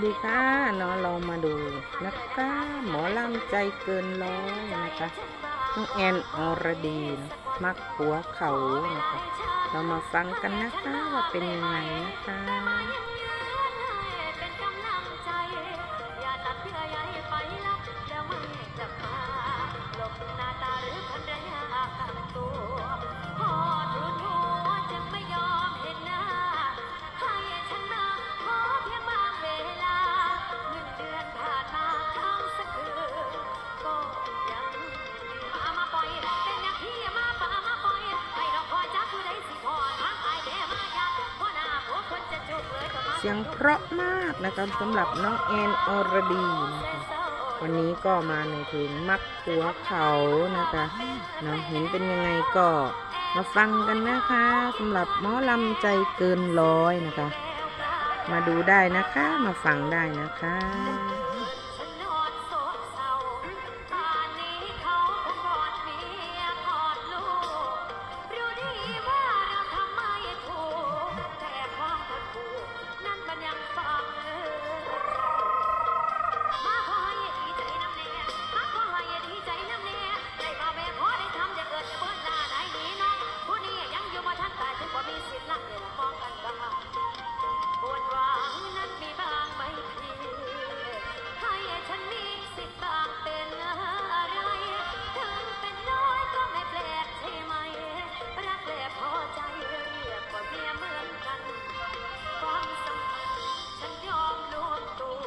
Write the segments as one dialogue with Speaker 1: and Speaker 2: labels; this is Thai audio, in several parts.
Speaker 1: ดีค่ะเนาะเรามาดูนะคะหมอลำใจเกินร้อยนะคะน้องแอนอรดีนมักหัวเขานะคะ เรามาฟังกันนะคะว่าเป็นยังไงนะคะ
Speaker 2: สียงเพ
Speaker 1: ราะมากนะคะสำหรับน้องแอนอรดีนะคะวันนี้ก็มาในเพลงมักหัวเขานะคะเนาะเห็นเป็นยังไงก็มาฟังกันนะคะสำหรับหมอลำใจเกินร้อยนะคะ มาดูได้นะคะมาฟังได้นะคะ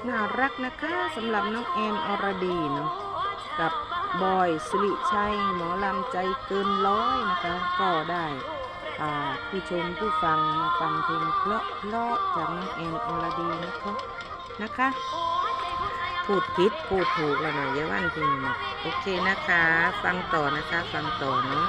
Speaker 2: น่ารักนะคะ
Speaker 1: สำหรับน้องแอนอรดีเนาะกับบอยสิริชัยหมอลำใจเกินร้อยนะคะ ก็ได้อ่าผู้ชมผู้ฟังมาฟังเพลงเพราะเพราะจากน้องแอนอรดีนะคะนะคะ พูดผิดพูดถูกแล้วหน่อยเยาวันเพลงโอเคนะคะ ฟังต่อนะคะ ฟังต่อเนาะ